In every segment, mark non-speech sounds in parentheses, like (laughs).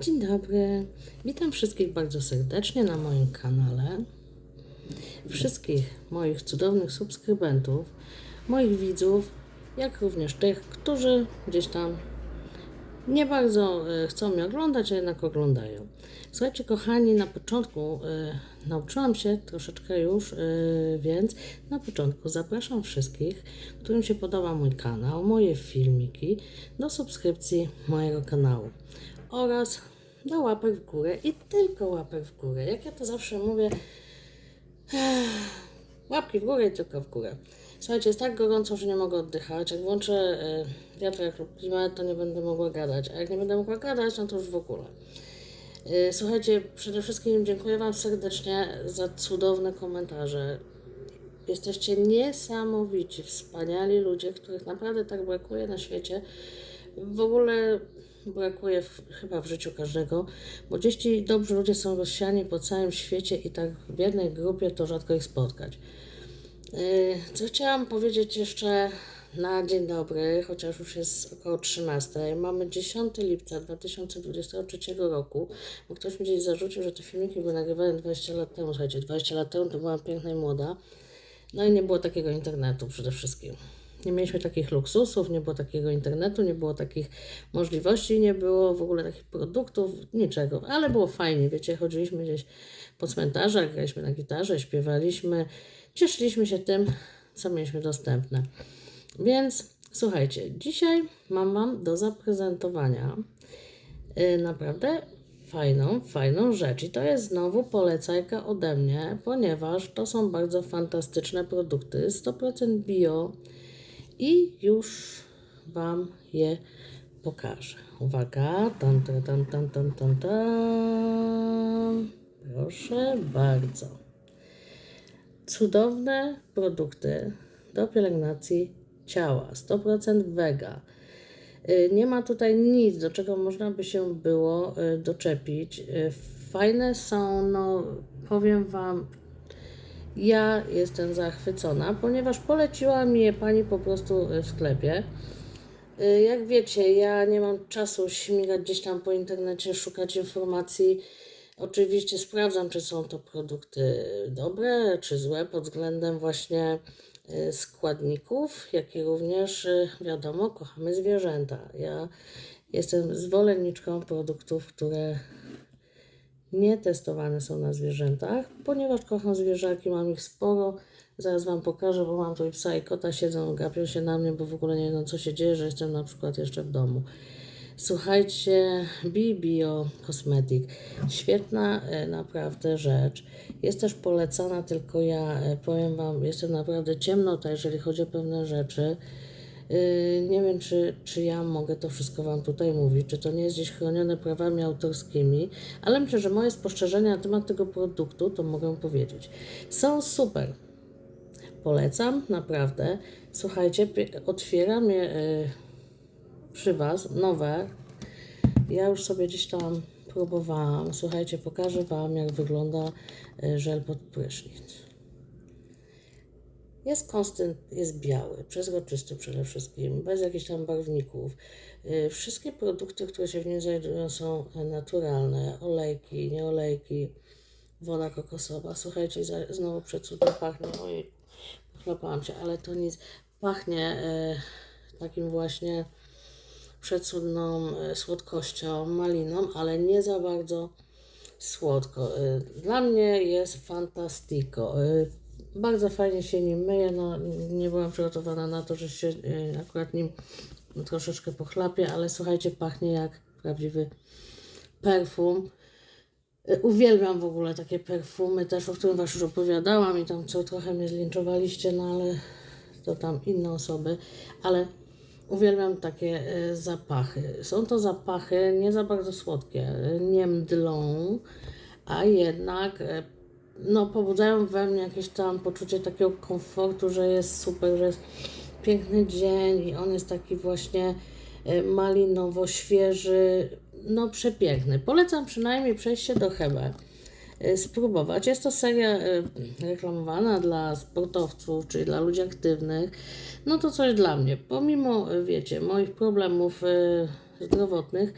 Dzień dobry. Witam wszystkich bardzo serdecznie na moim kanale. Wszystkich moich cudownych subskrybentów, moich widzów, jak również tych, którzy gdzieś tam nie bardzo e, chcą mnie oglądać, a jednak oglądają. Słuchajcie, kochani, na początku e, nauczyłam się troszeczkę już, e, więc na początku zapraszam wszystkich, którym się podoba mój kanał, moje filmiki, do subskrypcji mojego kanału oraz do łapek w górę i tylko łapek w górę. Jak ja to zawsze mówię, Łapki w górę i tylko w górę. Słuchajcie, jest tak gorąco, że nie mogę oddychać. Jak włączę y, wiatrak lub klimat, to nie będę mogła gadać. A jak nie będę mogła gadać, no to już w ogóle. Y, słuchajcie, przede wszystkim dziękuję Wam serdecznie za cudowne komentarze. Jesteście niesamowici, wspaniali ludzie, których naprawdę tak brakuje na świecie. W ogóle brakuje w, chyba w życiu każdego, bo gdzieś ci dobrzy ludzie są rozsiani po całym świecie i tak w jednej grupie to rzadko ich spotkać. Yy, Co chciałam powiedzieć jeszcze na dzień dobry, chociaż już jest około 13. Mamy 10 lipca 2023 roku, bo ktoś mi gdzieś zarzucił, że te filmiki były nagrywane 20 lat temu. Słuchajcie, 20 lat temu to byłam piękna i młoda. No i nie było takiego internetu przede wszystkim. Nie mieliśmy takich luksusów, nie było takiego internetu, nie było takich możliwości, nie było w ogóle takich produktów, niczego, ale było fajnie, wiecie, chodziliśmy gdzieś po cmentarzach, graliśmy na gitarze, śpiewaliśmy, cieszyliśmy się tym, co mieliśmy dostępne. Więc słuchajcie, dzisiaj mam Wam do zaprezentowania y, naprawdę fajną, fajną rzecz. I to jest znowu polecajka ode mnie, ponieważ to są bardzo fantastyczne produkty, 100% bio i już Wam je pokażę. Uwaga, tam, tam, tam, tam, tam, tam. Proszę bardzo. Cudowne produkty do pielęgnacji ciała, 100% wega. Y, Nie ma tutaj nic, do czego można by się było y, doczepić. Y, Fajne są, no powiem Wam, ja jestem zachwycona, ponieważ poleciła mi je pani po prostu w sklepie. Y, Jak wiecie, ja nie mam czasu śmigać gdzieś tam po internecie, szukać informacji. Oczywiście sprawdzam, czy są to produkty dobre, czy złe pod względem właśnie y, składników, jak i również, y, wiadomo, kochamy zwierzęta. Ja jestem zwolenniczką produktów, które nie testowane są na zwierzętach, ponieważ kocham zwierzaki, mam ich sporo. Zaraz Wam pokażę, bo mam tutaj psa i kota, siedzą, gapią się na mnie, bo w ogóle nie wiedzą, co się dzieje, że jestem na przykład jeszcze w domu. Słuchajcie, Bibio Cosmetic, świetna e, naprawdę rzecz. Jest też polecana, tylko ja e, powiem Wam, jestem naprawdę ciemnota, jeżeli chodzi o pewne rzeczy. Yy, Nie wiem, czy, czy ja mogę to wszystko Wam tutaj mówić, czy to nie jest gdzieś chronione prawami autorskimi, ale myślę, że moje spostrzeżenia na temat tego produktu to mogę powiedzieć. Są super. Polecam, naprawdę. Słuchajcie, otwieram je yy, przy Was, nowe. Ja już sobie gdzieś tam próbowałam. Słuchajcie, pokażę Wam, jak wygląda yy, żel pod prysznic. Jest konstant, jest biały, przezroczysty przede wszystkim, bez jakichś tam barwników. Y, Wszystkie produkty, które się w nim znajdują, są naturalne. Olejki, nie olejki, woda kokosowa. Słuchajcie, znowu przecudnie pachnie. Oj, pochlapałam się, ale to nic. Pachnie y, takim właśnie przecudną y, słodkością, maliną, ale nie za bardzo słodko. Dla mnie jest fantastico. Bardzo fajnie się nim myję. No, nie byłam przygotowana na to, że się y, akurat nim troszeczkę pochlapię, ale słuchajcie, pachnie jak prawdziwy perfum. Y, Uwielbiam w ogóle takie perfumy, też o którym Was już opowiadałam i tam co trochę mnie zlinczowaliście, no ale to tam inne osoby, ale uwielbiam takie y, zapachy. Są to zapachy nie za bardzo słodkie, nie mdlą, a jednak no, pobudzają we mnie jakieś tam poczucie takiego komfortu, że jest super, że jest piękny dzień i on jest taki właśnie y, malinowo świeży, no przepiękny. Polecam przynajmniej przejść się do Hebe y, spróbować. Jest to seria y, reklamowana dla sportowców, czyli dla ludzi aktywnych. No to coś dla mnie. Pomimo, wiecie, moich problemów zdrowotnych,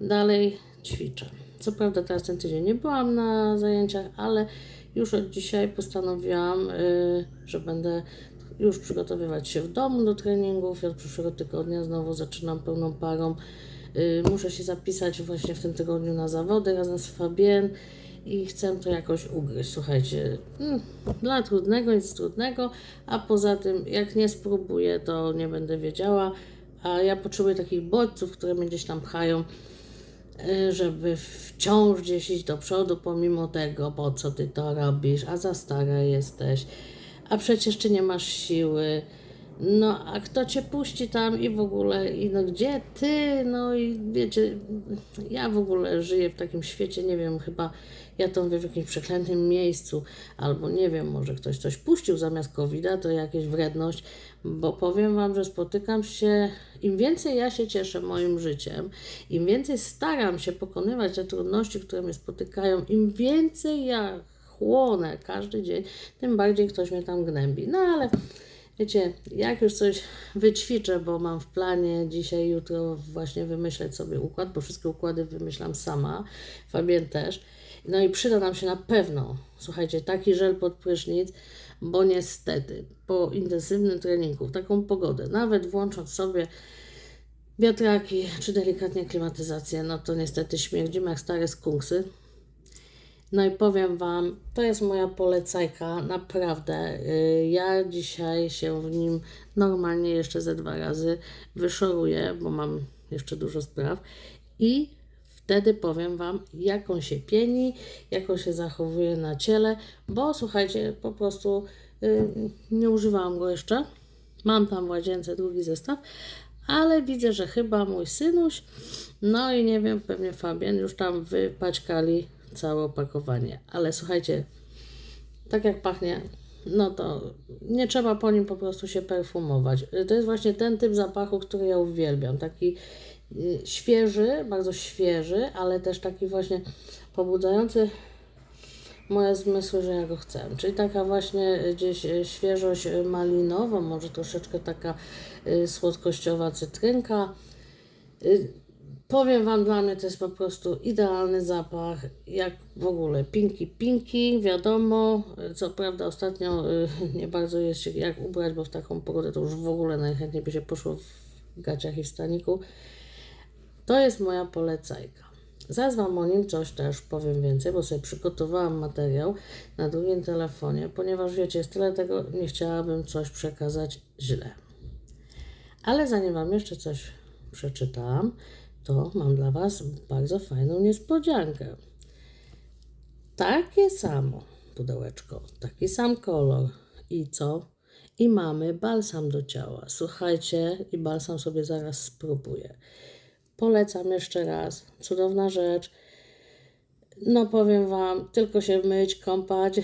dalej ćwiczę. Co prawda teraz ten tydzień nie byłam na zajęciach, ale już od dzisiaj postanowiłam, y, że będę już przygotowywać się w domu do treningów. Ja od przyszłego tygodnia znowu zaczynam pełną parą. Y, Muszę się zapisać właśnie w tym tygodniu na zawody razem z Fabien i chcę to jakoś ugryźć. Słuchajcie, mm, dla trudnego nic trudnego, a poza tym jak nie spróbuję, to nie będę wiedziała, a ja potrzebuję takich bodźców, które mnie gdzieś tam pchają, żeby wciąż gdzieś iść do przodu, pomimo tego, po co ty to robisz, a za stara jesteś, a przecież ty nie masz siły. No, a kto cię puści tam i w ogóle, i no gdzie ty? No i wiecie, ja w ogóle żyję w takim świecie, nie wiem, chyba ja to mówię w jakimś przeklętym miejscu, albo nie wiem, może ktoś coś puścił zamiast covid to jakieś wredność, bo powiem Wam, że spotykam się, im więcej ja się cieszę moim życiem, im więcej staram się pokonywać te trudności, które mnie spotykają, im więcej ja chłonę każdy dzień, tym bardziej ktoś mnie tam gnębi. No ale Wiecie, jak już coś wyćwiczę, bo mam w planie dzisiaj, jutro właśnie wymyśleć sobie układ, bo wszystkie układy wymyślam sama, Fabien też. No i przyda nam się na pewno, słuchajcie, taki żel pod prysznic, bo niestety po intensywnym treningu, w taką pogodę, nawet włącząc sobie wiatraki czy delikatnie klimatyzację, no to niestety śmierdzimy jak stare skunksy. No i powiem Wam, to jest moja polecajka, naprawdę. Y, Ja dzisiaj się w nim normalnie jeszcze ze dwa razy wyszoruję, bo mam jeszcze dużo spraw i wtedy powiem Wam, jak on się pieni, jak on się zachowuje na ciele, bo słuchajcie, po prostu y, nie używałam go jeszcze. Mam tam w łazience drugi zestaw, ale widzę, że chyba mój synuś, no i nie wiem, pewnie Fabian już tam wypaćkali całe opakowanie. Ale słuchajcie, tak jak pachnie, no to nie trzeba po nim po prostu się perfumować. To jest właśnie ten typ zapachu, który ja uwielbiam. Taki y, świeży, bardzo świeży, ale też taki właśnie pobudzający moje zmysły, że ja go chcę. Czyli taka właśnie gdzieś y, świeżość malinowa, może troszeczkę taka y, słodkościowa cytrynka. Powiem Wam, dla mnie to jest po prostu idealny zapach, jak w ogóle pinki pinki, wiadomo, co prawda ostatnio y, (laughs) nie bardzo jest się jak ubrać, bo w taką pogodę to już w ogóle najchętniej by się poszło w gaciach i w staniku. To jest moja polecajka. Zaraz Wam o nim coś też powiem więcej, bo sobie przygotowałam materiał na drugim telefonie, ponieważ wiecie, jest tyle tego, nie chciałabym coś przekazać źle. Ale zanim Wam jeszcze coś przeczytam, to mam dla Was bardzo fajną niespodziankę. Takie samo pudełeczko, taki sam kolor. I co? I mamy balsam do ciała. Słuchajcie, i balsam sobie zaraz spróbuję. Polecam jeszcze raz. Cudowna rzecz. No powiem Wam, tylko się myć, kąpać.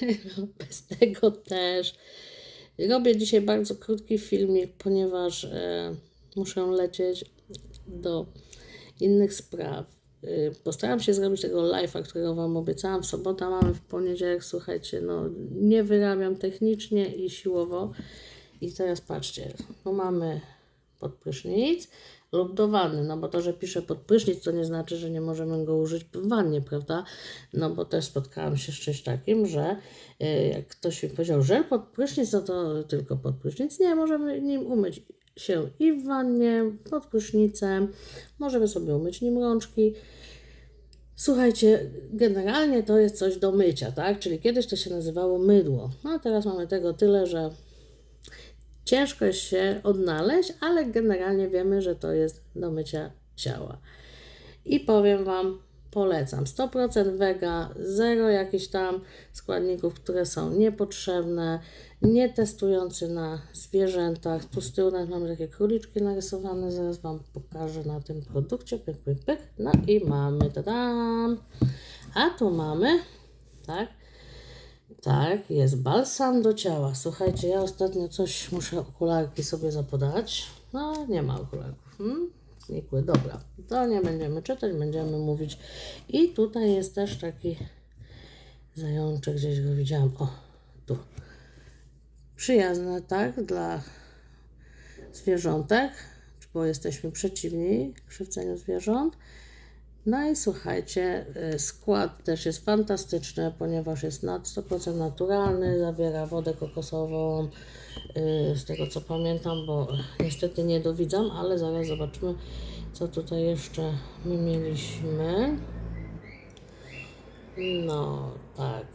(laughs) Bez tego też. Robię dzisiaj bardzo krótki filmik, ponieważ e, muszę lecieć do innych spraw. Y, Postaram się zrobić tego live'a, którego Wam obiecałam. W sobotę mamy w poniedziałek, słuchajcie, no nie wyrabiam technicznie i siłowo. I teraz patrzcie, no mamy podprysznic lub do wanny, no bo to, że piszę podprysznic, to nie znaczy, że nie możemy go użyć w wannie, prawda? No bo też spotkałam się z czymś takim, że y, jak ktoś mi powiedział, że podprysznic, no to tylko podprysznic. Nie, możemy nim umyć się i w wannie, pod prysznicem, możemy sobie umyć nim rączki. Słuchajcie, generalnie to jest coś do mycia, tak? Czyli kiedyś to się nazywało mydło. No a teraz mamy tego tyle, że ciężko jest się odnaleźć, ale generalnie wiemy, że to jest do mycia ciała. I powiem Wam, polecam. 100% wega, zero jakichś tam składników, które są niepotrzebne, nie testujący na zwierzętach. Tu z tyłu nawet mamy takie króliczki narysowane, zaraz Wam pokażę na tym produkcie. Pyk, pyk, pyk. No i mamy, tadam. A tu mamy, tak, tak, jest balsam do ciała. Słuchajcie, ja ostatnio coś muszę okularki sobie zapodać. No, nie ma okularków. Hmm? Znikły. Dobra, to nie będziemy czytać, będziemy mówić. I tutaj jest też taki zajączek, gdzieś go widziałam. O, tu. Przyjazne, tak, dla zwierzątek, bo jesteśmy przeciwni krzywdzeniu zwierząt. No i słuchajcie, y, skład też jest fantastyczny, ponieważ jest nad 100% naturalny, zawiera wodę kokosową, y, z tego co pamiętam, bo niestety nie dowidzam, ale zaraz zobaczymy, co tutaj jeszcze my mieliśmy. No, tak.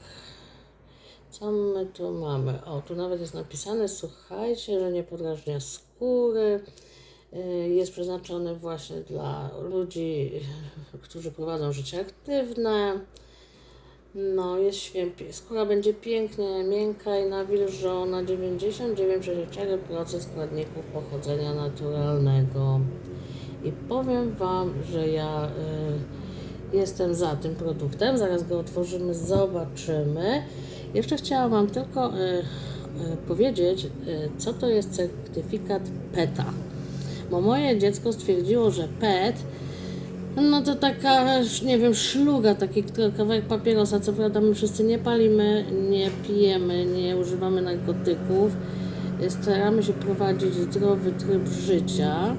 Co my tu mamy? O, tu nawet jest napisane, słuchajcie, że nie podrażnia skóry. Y, Jest przeznaczony właśnie dla ludzi, którzy prowadzą życie aktywne. No, jest świępie. Skóra będzie pięknie miękka i nawilżona. 99,4% składników pochodzenia naturalnego. I powiem Wam, że ja y, jestem za tym produktem. Zaraz go otworzymy, zobaczymy. Jeszcze chciałam Wam tylko y, y, powiedzieć, y, co to jest certyfikat PETA. Bo moje dziecko stwierdziło, że PET no to taka, nie wiem, szluga, taki kawałek papierosa, co prawda my wszyscy nie palimy, nie pijemy, nie używamy narkotyków, staramy się prowadzić zdrowy tryb życia,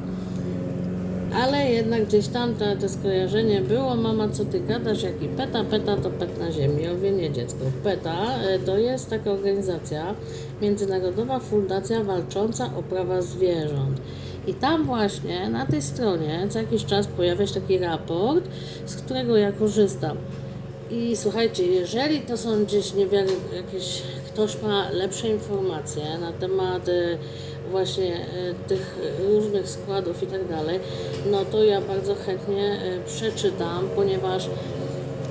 ale jednak gdzieś tam to, to skojarzenie było, mama co ty gadasz, jaki PETA, PETA to PET na ziemi, owie nie dziecko. PETA e, to jest taka organizacja, Międzynarodowa Fundacja Walcząca o Prawa Zwierząt. I tam właśnie na tej stronie co jakiś czas pojawia się taki raport, z którego ja korzystam. I słuchajcie, jeżeli to są gdzieś niewiary, jakieś, ktoś ma lepsze informacje na temat e, właśnie e, tych różnych składów i tak dalej, no to ja bardzo chętnie e, przeczytam, ponieważ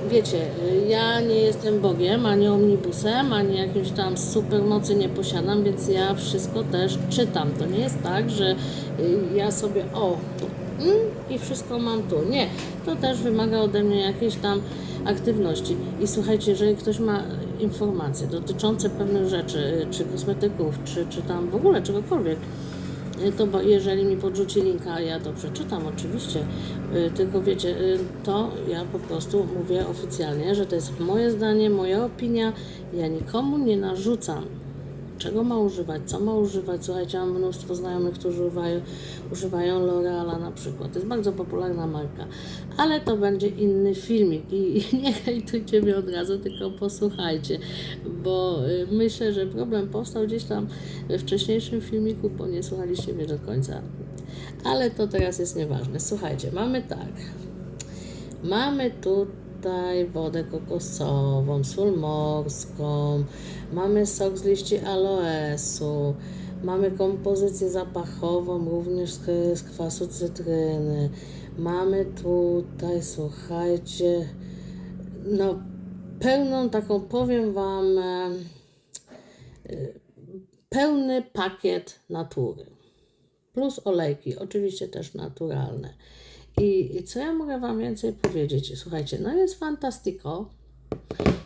wiecie, ja nie jestem Bogiem, ani omnibusem, ani jakimś tam supermocy nie posiadam, więc ja wszystko też czytam. To nie jest tak, że y, ja sobie o mm, i wszystko mam tu. Nie, to też wymaga ode mnie jakiejś tam aktywności. I słuchajcie, jeżeli ktoś ma informacje dotyczące pewnych rzeczy, y, czy kosmetyków, czy, czy tam w ogóle czegokolwiek, to bo jeżeli mi podrzuci linka, ja to przeczytam oczywiście, y, tylko wiecie, y, to ja po prostu mówię oficjalnie, że to jest moje zdanie, moja opinia, ja nikomu nie narzucam czego ma używać, co ma używać. Słuchajcie, mam mnóstwo znajomych, którzy używają, używają L'Oreala na przykład. To jest bardzo popularna marka, ale to będzie inny filmik i, i (laughs) nie hejtujcie mnie od razu, tylko posłuchajcie, bo y, myślę, że problem powstał gdzieś tam we wcześniejszym filmiku, bo nie słuchaliście mnie do końca. Ale to teraz jest nieważne. Słuchajcie, mamy tak. Mamy tu tutaj wodę kokosową, sól morską, mamy sok z liści aloesu, mamy kompozycję zapachową również z, z kwasu cytryny. Mamy tutaj, słuchajcie, no pełną taką, powiem Wam, e, pełny pakiet natury. Plus olejki, oczywiście też naturalne. I, I co ja mogę Wam więcej powiedzieć? Słuchajcie, no jest fantastyko.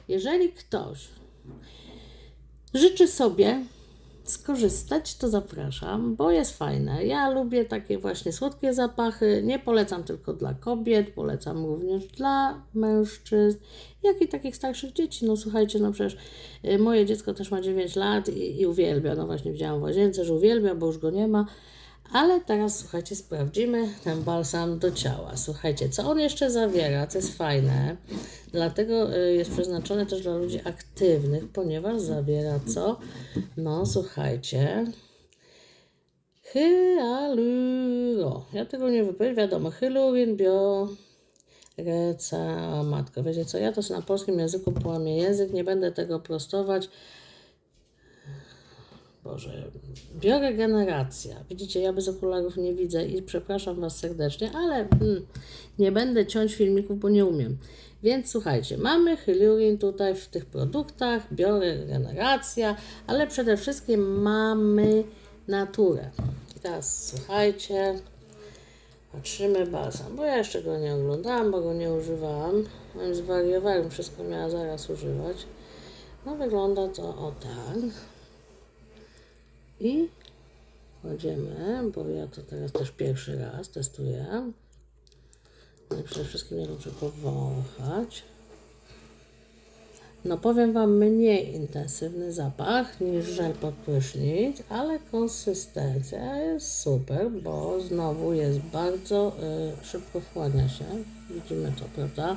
Jeżeli ktoś życzy sobie skorzystać, to zapraszam, bo jest fajne. Ja lubię takie właśnie słodkie zapachy. Nie polecam tylko dla kobiet, polecam również dla mężczyzn, jak i takich starszych dzieci. No słuchajcie, no przecież y, moje dziecko też ma 9 lat i, i uwielbia. No właśnie widziałam w łazience, że uwielbia, bo już go nie ma. Ale teraz słuchajcie, sprawdzimy ten balsam do ciała. Słuchajcie, co on jeszcze zawiera, co jest fajne. Dlatego y, jest przeznaczony też dla ludzi aktywnych, ponieważ zawiera co? No słuchajcie. Hyaluro. Ja tego nie wypowiem, wiadomo. Hylurin, bio, reca, matko. Wiecie co, ja to na polskim języku połamię język, nie będę tego prostować. Boże, bioregeneracja. Widzicie, ja bez okularów nie widzę i przepraszam Was serdecznie, ale mm, nie będę ciąć filmików, bo nie umiem. Więc słuchajcie, mamy hylurin tutaj w tych produktach, bioregeneracja, ale przede wszystkim mamy naturę. I teraz słuchajcie, patrzymy balsam, bo ja jeszcze go nie oglądałam, bo go nie używałam. Zwariowałem, wszystko miała zaraz używać. No wygląda to o tak. I kładziemy, bo ja to teraz też pierwszy raz testuję. No przede wszystkim nie muszę powąchać. No powiem Wam, mniej intensywny zapach niż żel pod prysznic, ale konsystencja jest super, bo znowu jest bardzo y, szybko wchłania się. Widzimy to, prawda?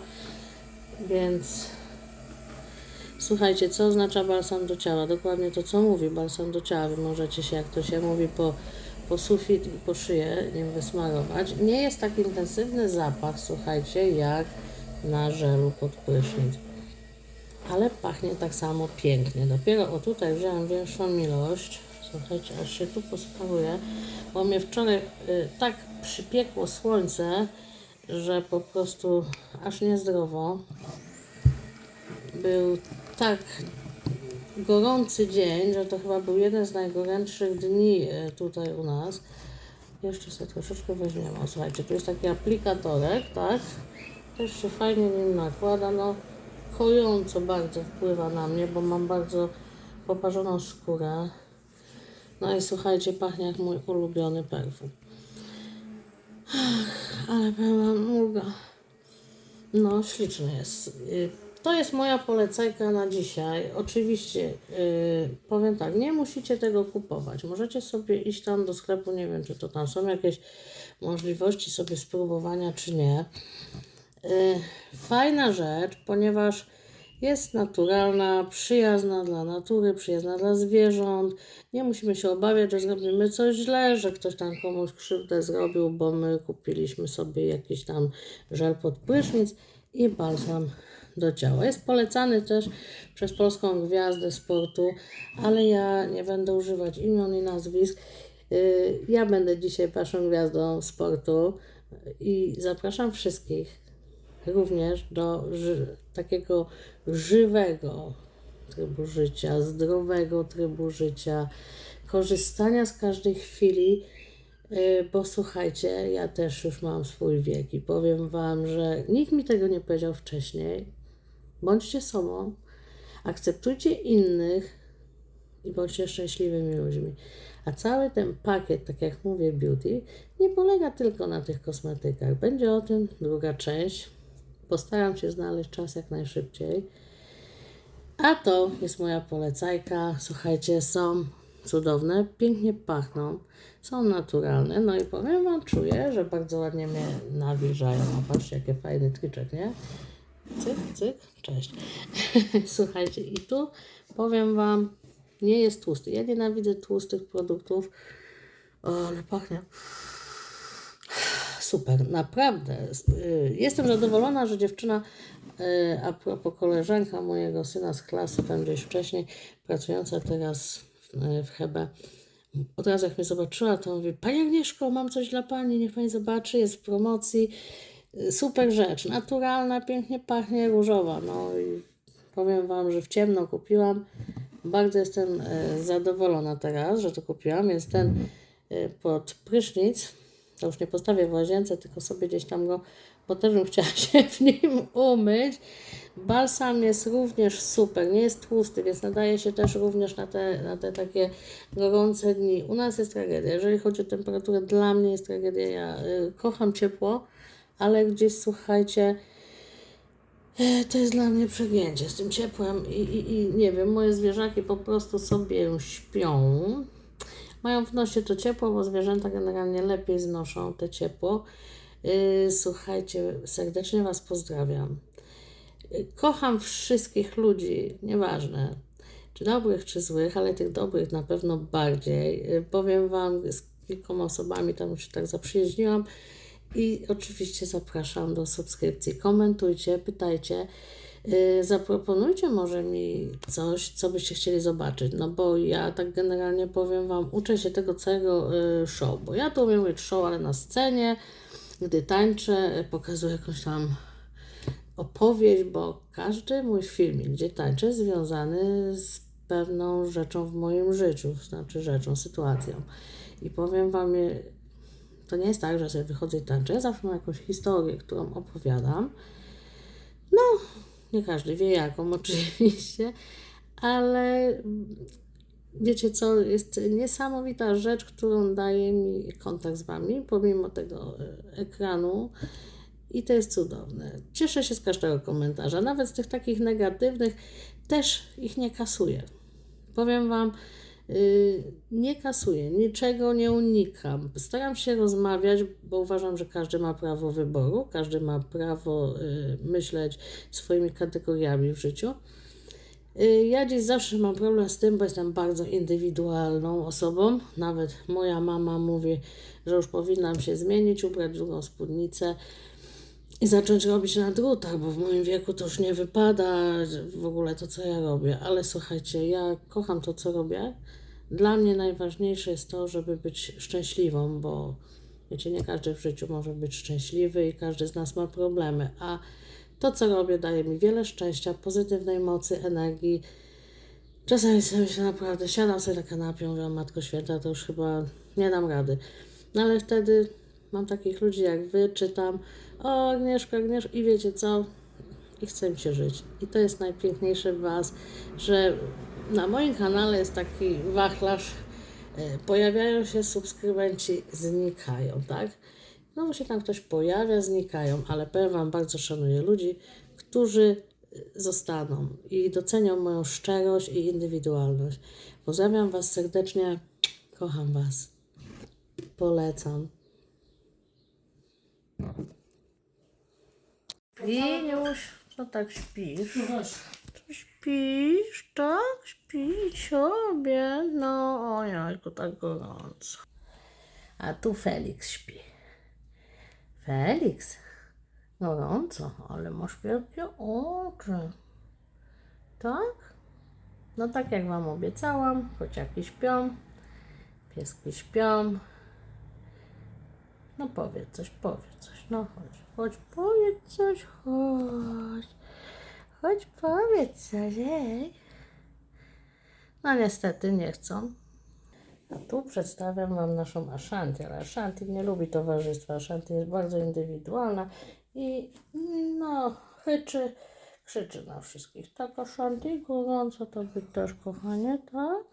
Więc słuchajcie, co oznacza balsam do ciała? Dokładnie to, co mówi balsam do ciała. Wy możecie się, jak to się mówi, po, po sufit i po szyję nim wysmarować. Nie jest tak intensywny zapach, słuchajcie, jak na żelu pod prysznic ale pachnie tak samo pięknie. Dopiero o tutaj wziąłem większą ilość. Słuchajcie, aż się tu posparuję, bo mnie wczoraj y, tak przypiekło słońce, że po prostu aż niezdrowo. Był tak gorący dzień, że to chyba był jeden z najgorętszych dni y, tutaj u nas. Jeszcze sobie troszeczkę weźmiemy. O, słuchajcie, tu jest taki aplikatorek, tak? Też się fajnie nim nakłada. No, kojąco bardzo wpływa na mnie, bo mam bardzo poparzoną skórę. No i słuchajcie, pachnie jak mój ulubiony perfum. Ach, ale pełna ulga. No, śliczny jest. To jest moja polecajka na dzisiaj. Oczywiście, yy, powiem tak, nie musicie tego kupować. Możecie sobie iść tam do sklepu, nie wiem, czy to tam są jakieś możliwości sobie spróbowania, czy nie. Y, Fajna rzecz, ponieważ jest naturalna, przyjazna dla natury, przyjazna dla zwierząt. Nie musimy się obawiać, że zrobimy coś źle, że ktoś tam komuś krzywdę zrobił, bo my kupiliśmy sobie jakiś tam żel pod prysznic i balsam do ciała. Jest polecany też przez polską gwiazdę sportu, ale ja nie będę używać imion i nazwisk. Y, Ja będę dzisiaj waszą gwiazdą sportu i zapraszam wszystkich również do ży- takiego żywego trybu życia, zdrowego trybu życia, korzystania z każdej chwili, yy, bo słuchajcie, ja też już mam swój wiek i powiem Wam, że nikt mi tego nie powiedział wcześniej. Bądźcie sobą, akceptujcie innych i bądźcie szczęśliwymi ludźmi. A cały ten pakiet, tak jak mówię, beauty, nie polega tylko na tych kosmetykach. Będzie o tym druga część. Postaram się znaleźć czas jak najszybciej. A to jest moja polecajka. Słuchajcie, są cudowne, pięknie pachną, są naturalne. No i powiem Wam, czuję, że bardzo ładnie mnie nawilżają. A patrzcie, jaki fajny triczek, nie? Cyk, cyk, cześć. (laughs) Słuchajcie, i tu powiem Wam, nie jest tłusty. Ja nienawidzę tłustych produktów. O, ale pachnie. Super, naprawdę. Jestem zadowolona, że dziewczyna, y, a propos koleżanka mojego syna z klasy, tam gdzieś wcześniej, pracująca teraz w Hebe, od razu jak mnie zobaczyła, to mówi, Pani Agnieszko, mam coś dla Pani, niech Pani zobaczy, jest w promocji. Super rzecz, naturalna, pięknie pachnie, różowa. No i powiem Wam, że w ciemno kupiłam. Bardzo jestem e, zadowolona teraz, że to kupiłam. Jest ten e, pod prysznic. To już nie postawię w łazience, tylko sobie gdzieś tam go, bo też bym chciała (laughs) się w nim umyć. Balsam jest również super, nie jest tłusty, więc nadaje się też również na te, na te takie gorące dni. U nas jest tragedia. Jeżeli chodzi o temperaturę, dla mnie jest tragedia. Ja y, kocham ciepło, ale gdzieś słuchajcie, e, to jest dla mnie przegięcie z tym ciepłem i, i, i nie wiem, moje zwierzaki po prostu sobie śpią. Mają w nosie to ciepło, bo zwierzęta generalnie lepiej znoszą te ciepło. Yy, Słuchajcie, serdecznie Was pozdrawiam. Yy, Kocham wszystkich ludzi, nieważne, czy dobrych, czy złych, ale tych dobrych na pewno bardziej. Powiem Wam, z kilkoma osobami tam się tak zaprzyjaźniłam i oczywiście zapraszam do subskrypcji. Komentujcie, pytajcie. Yy, Zaproponujcie może mi coś, co byście chcieli zobaczyć, no bo ja tak generalnie powiem Wam, uczę się tego całego yy, show, bo ja to umiem robić show, ale na scenie, gdy tańczę, pokazuję jakąś tam opowieść, bo każdy mój filmik, gdzie tańczę, jest związany z pewną rzeczą w moim życiu, znaczy rzeczą, sytuacją. I powiem Wam, to nie jest tak, że sobie wychodzę i tańczę, ja zawsze mam jakąś historię, którą opowiadam. No, nie każdy wie jaką (laughs) oczywiście, ale wiecie co, jest niesamowita rzecz, którą daje mi kontakt z Wami, pomimo tego e, ekranu. I to jest cudowne. Cieszę się z każdego komentarza, nawet z tych takich negatywnych. też ich nie kasuję. Powiem Wam, nie kasuję, niczego nie unikam. Staram się rozmawiać, bo uważam, że każdy ma prawo wyboru, każdy ma prawo yy, myśleć swoimi kategoriami w życiu. Y, Ja dziś zawsze mam problem z tym, bo jestem bardzo indywidualną osobą. Nawet moja mama mówi, że już powinnam się zmienić, ubrać drugą spódnicę i zacząć robić na drutach, bo w moim wieku to już nie wypada w ogóle to, co ja robię. Ale słuchajcie, ja kocham to, co robię. Dla mnie najważniejsze jest to, żeby być szczęśliwą, bo wiecie, nie każdy w życiu może być szczęśliwy i każdy z nas ma problemy, a to, co robię, daje mi wiele szczęścia, pozytywnej mocy, energii. Czasami sobie myślę, naprawdę, siadam sobie na kanapie, mówię, Matko Święta, to już chyba nie dam rady. No ale wtedy mam takich ludzi jak wy, czytam, o Agnieszka, Agnieszka i wiecie co, i chcę mi się żyć. I to jest najpiękniejsze w Was, że na moim kanale jest taki wachlarz, e, pojawiają się subskrybenci, znikają, tak? No bo się tam ktoś pojawia, znikają, ale powiem Wam, bardzo szanuję ludzi, którzy e, zostaną i docenią moją szczerość i indywidualność. Pozdrawiam Was serdecznie, kocham Was, polecam. Liniuś, co tak śpisz? Co śpisz, tak? Śpisz sobie. No, ojejku, tak gorąco. A tu Felix śpi. Felix? Gorąco, ale masz wielkie oczy. Tak? No tak jak Wam obiecałam, kociaki śpią, pieski śpią. No powiedz coś, powiedz coś, no chodź, chodź, powiedz coś, chodź. Chodź, powiedz coś, ej. No niestety nie chcą. A tu przedstawiam Wam naszą Ashanti, ale Ashanti nie lubi towarzystwa. Ashanti jest bardzo indywidualna i no, chyczy, krzyczy na wszystkich. Tak, Ashanti, gorąco to być też, kochanie, tak?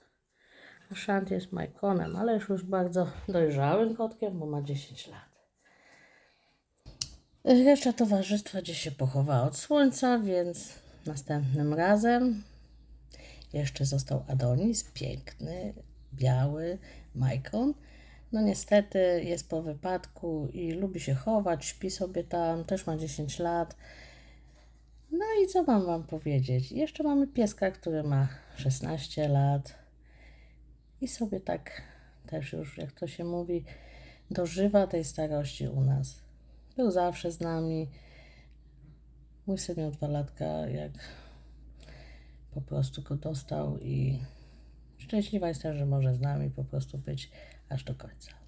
Ashanti jest majkonem, ale już, już bardzo dojrzałym kotkiem, bo ma 10 lat. Reszta towarzystwa gdzieś się pochowała od słońca, więc następnym razem jeszcze został Adonis, piękny, biały, majkon. No niestety jest po wypadku i lubi się chować, śpi sobie tam, też ma 10 lat. No i co mam Wam powiedzieć? Jeszcze mamy pieska, który ma 16 lat i sobie tak też już, jak to się mówi, dożywa tej starości u nas. Był zawsze z nami. Mój syn miał dwa latka, jak po prostu go dostał i szczęśliwa jestem, że może z nami po prostu być aż do końca.